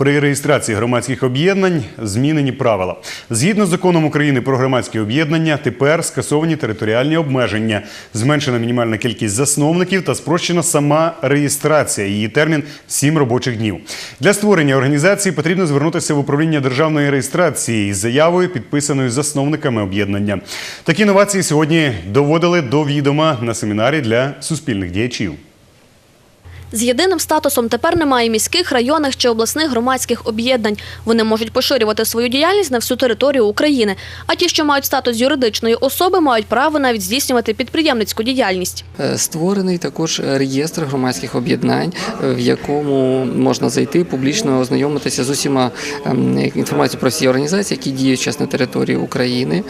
При реєстрації громадських об'єднань змінені правила. Згідно з законом України про громадські об'єднання, тепер скасовані територіальні обмеження, зменшена мінімальна кількість засновників та спрощена сама реєстрація. Її термін 7 робочих днів. Для створення організації потрібно звернутися в управління державної реєстрації із заявою, підписаною засновниками об'єднання. Такі новації сьогодні доводили до відома на семінарі для суспільних діячів. З єдиним статусом тепер немає міських, районних чи обласних громадських об'єднань. Вони можуть поширювати свою діяльність на всю територію України. А ті, що мають статус юридичної особи, мають право навіть здійснювати підприємницьку діяльність. Е, Створений також реєстр громадських об'єднань, в якому можна зайти публічно ознайомитися з усіма ем, інформацією про всі організації, які діють зараз на території України.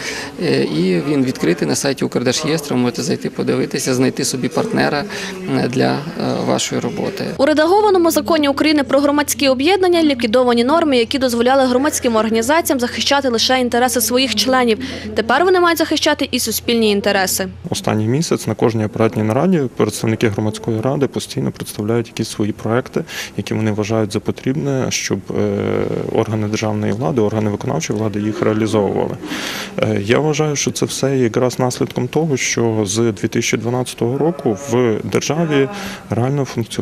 Е, І він відкритий на сайті Укрдержреєстру. Можете зайти, подивитися, знайти собі партнера е, для вашої роботи. У редагованому законі України про громадські об'єднання ліквідовані норми, які дозволяли громадським організаціям захищати лише інтереси своїх членів. Тепер вони мають захищати і суспільні інтереси. Останній місяць на кожній апаратній нараді представники громадської ради постійно представляють якісь свої проекти, які вони вважають за потрібне, щоб е, органи державної влади, органи виконавчої влади їх реалізовували. Е, Я вважаю, що це все якраз наслідком того, що з 2012 року в державі реально функціонує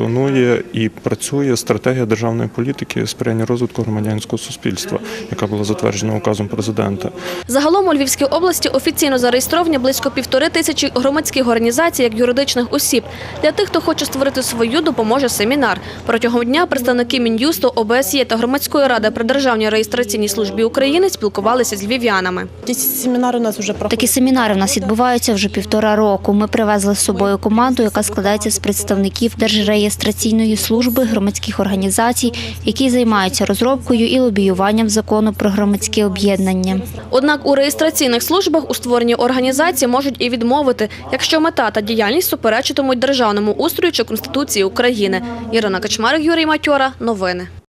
і працює стратегія державної політики сприяння розвитку громадянського суспільства, яка була затверджена указом президента. Загалом у Львівській області офіційно зареєстровані близько півтори тисячі громадських організацій як юридичних осіб. Для тих, хто хоче створити свою, допоможе семінар. Протягом дня представники Мін'юсту, ОБСЄ та громадської ради при державній реєстраційній службі України спілкувалися з львів'янами. Семінари у нас вже. Такі семінари в нас відбуваються вже півтора року. Ми привезли з собою команду, яка складається з представників Держреєстраційної служби громадських організацій, які займаються розробкою і лобіюванням закону про громадські об'єднання. Однак у реєстраційних службах у створенні організації можуть і відмовити, якщо мета та діяльність суперечитимуть державному устрою чи Конституції України. Ірина Качмарик, Юрій Матьора. Новини.